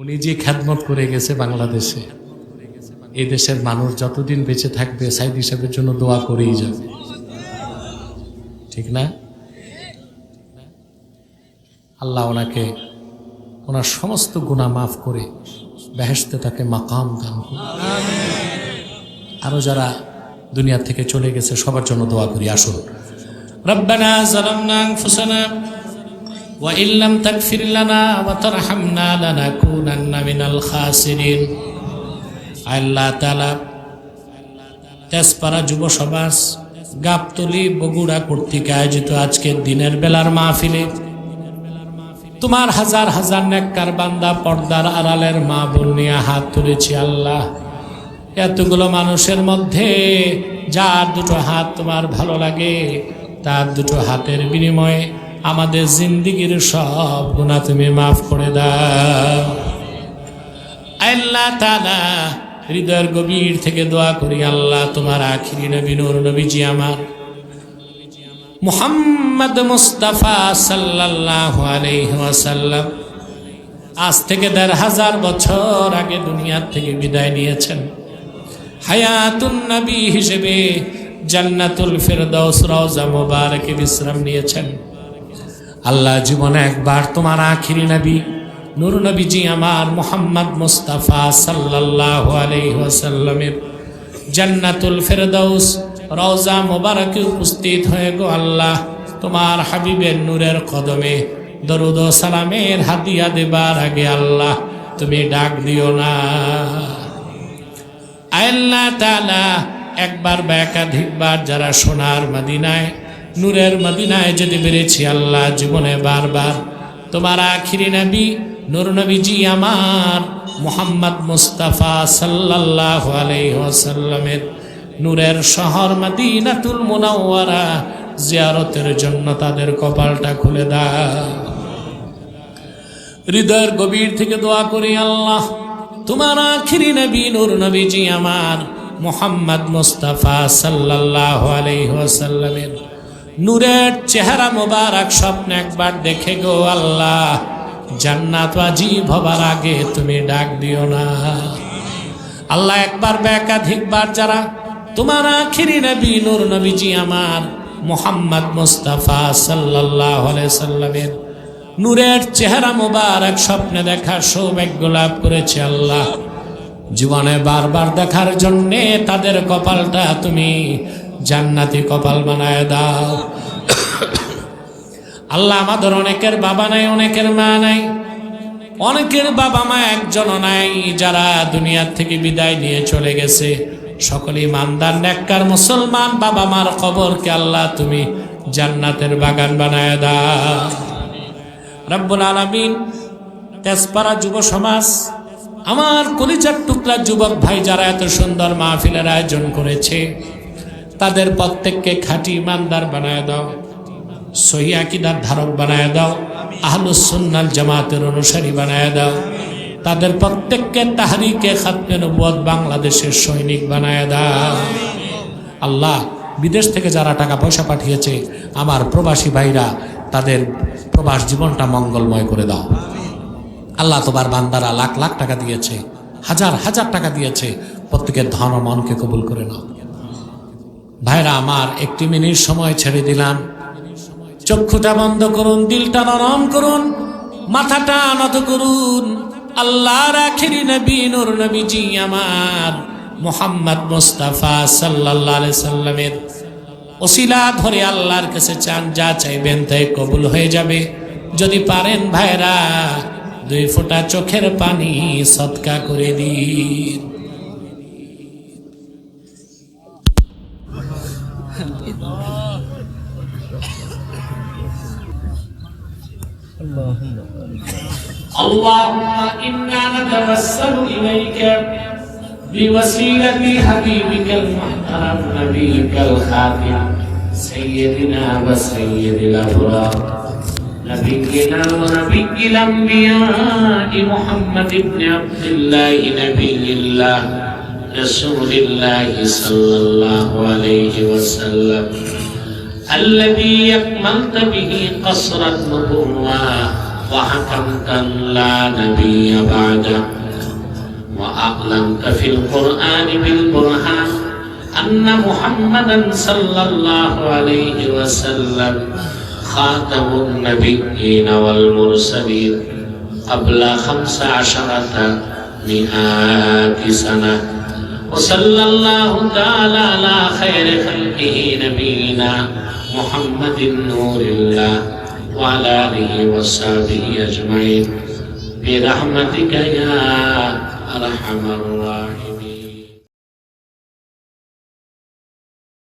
উনি যে খ্যাতমত করে গেছে বাংলাদেশে, এই দেশের মানুষ যতদিন বেঁচে থাকবে সাইদ হিসাবের জন্য দোয়া করেই যাবে। ঠিক না? আল্লাহ ওনাকে ওনার সমস্ত গুণা মাফ করে বেহেস্তে তাকে মাকাম দান আরও যারা দুনিয়া থেকে চলে গেছে, সবার জন্য দোয়া করি, আসুন। রব্বানা জালামনা ফুসানা وإن لم تغفر لنا وترحمنا لنكونن من الخاسرين আল্লাহ তালা তেজপাড়া যুব সমাজ গাবতলি বগুড়া কর্তৃক আয়োজিত আজকের দিনের বেলার মাহফিলে তোমার হাজার হাজার নেককার বান্দা পর্দার আড়ালের মা বোন নিয়ে হাত তুলেছি আল্লাহ এতগুলো মানুষের মধ্যে যার দুটো হাত তোমার ভালো লাগে তার দুটো হাতের বিনিময়ে আমাদের জিন্দিগির সব গুণা তুমি মাফ করে দাও। হৃদয়ের গভীর থেকে দোয়া করি, আল্লাহ তোমার আখিরি নবী, নূর নবীজি আমার। মুহাম্মদ মুস্তাফা ওয়াসাল্লাম আজ থেকে দেড় হাজার বছর আগে দুনিয়ার থেকে বিদায় নিয়েছেন। হায়াতুন নবী হিসেবে জান্নাতুল ফেরদাউস রওজা মোবারকে বিশ্রাম নিয়েছেন। আল্লাহ জীবনে একবার তোমার আখিরি নবী, নূর নবীজি আমার মোহাম্মদ মুস্তাফা সাল্লাল্লাহু আলাইহি ওয়াসাল্লামের জান্নাতুল ফেরদাউস রওজা মোবারকে উপস্থিত হয়ে গো আল্লাহ, তোমার হাবিবের নূরের কদমে দরুদ সালামের হাদিয়া দেবার আগে আল্লাহ, তুমি ডাক দিও না। আল্লাহ তাআলা একবার বা একাধিকবার যারা সোনার মদিনায় নূরের মদিনায় যদি বেড়েছি আল্লাহ জীবনে বারবার। তোমার আখিরি নবী, নূর নবীজি আমার, মোহাম্মদ মুস্তাফা সাল্লাল্লাহু আলাইহি ওয়াসাল্লামের নূরের শহর মদিনাতুল মুনাওয়ারা জিয়ারতের জন্য তাদের কপালটা খুলে দাও। হৃদয়ের গভীর থেকে দোয়া করি আল্লাহ, তোমার আখিরি নবী, নূর নবীজি আমার, মোহাম্মদ মুস্তাফা সাল্লাল্লাহু আলাইহি ওয়াসাল্লামের নূরের চেহারা মোবারক স্বপ্নে একবার দেখে গো আল্লাহ। জান্নাত হবার আগে তুমি ডাক দিও না। আল্লাহ একবার বা একাধিকবার যারা, তোমার আখিরি নবী নূর নবীজি আমার মোহাম্মদ মুস্তাফা আলাইহি সাল্লামের নূরের চেহারা মোবারক স্বপ্নে দেখার সৌভাগ্য লাভ করেছে আল্লাহ। জীবনে বারবার দেখার জন্যে তাদের কপালটা তুমি জান্নাতি কপাল বানায় দাও। আল্লাহ আমাদের অনেকের বাবা নাই, অনেকের মা নাই। অনেকের বাবা মা একজনও নাই যারা দুনিয়ার থেকে বিদায় নিয়ে চলে গেছে। সকলেই মানদার নেককার, মুসলমান বাবা মার কবরকে আল্লাহ তুমি জান্নাতের বাগান বানায় দাও। রব্বুল আলমিন তেজপাড়া যুব সমাজ, আমার কলিজার টুকরা যুবক ভাই যারা এত সুন্দর মাহফিলের আয়োজন করেছে তাদের প্রত্যেককে খাঁটি ইমানদার বানায় দাও, সহি আকিদার ধারক বানায় দাও আহলুসুন্নাল জামাতের অনুসারী বানায় দাও। তাদের প্রত্যেককে তাহারিকে খাতমে বাংলাদেশের সৈনিক বানায় দাও। আল্লাহ, বিদেশ থেকে যারা টাকা পয়সা পাঠিয়েছে, আমার প্রবাসী ভাইরা, তাদের প্রবাস জীবনটা মঙ্গলময় করে দাও। আল্লাহ তোমার বান্দারা লাখ লাখ টাকা দিয়েছে, হাজার হাজার টাকা দিয়েছে, প্রত্যেকের ধন মনকে কবুল করে নাও। ভাইরা, আমার একটি মিনিট সময় ছেড়ে দিলাম। চক্ষুটা বন্ধ করুন, দিলটা নরম করুন, মাথাটা নত করুন। আল্লাহর আখিরি নবী, নূর নবীজি আমার মোহাম্মদ মুস্তাফা সাল্লাল্লাহু সাল্লামের ওসিলা ধরে আল্লাহর কাছে চান, যা চাইবেন তাই কবুল হয়ে যাবে। যদি পারেন ভাইরা, দুই ফোঁটা চোখের পানি সৎকা করে দিন। اللهم إنا نتوسل إليك بوسيلة حبيبك المحترم نبيك الخاتم سيدنا وسيد الأبرار. نبينا ونبي الأنبياء محمد بن عبد الله نبي الله رسول الله صلى الله عليه وسلم. الذي أكملت به قصر النبوة وحكمت لا نبي بعده. وأعلنت في القرآن بالبرهان أن محمدا صلى الله عليه وسلم خاتم النبيين والمرسلين قبل خمس عشرة مئات سنة. وصلى الله تعالى على خير خلقه نبينا محمد نور الله وعلى آله وصحبه أجمعين. برحمتك يا أرحم الراحمين.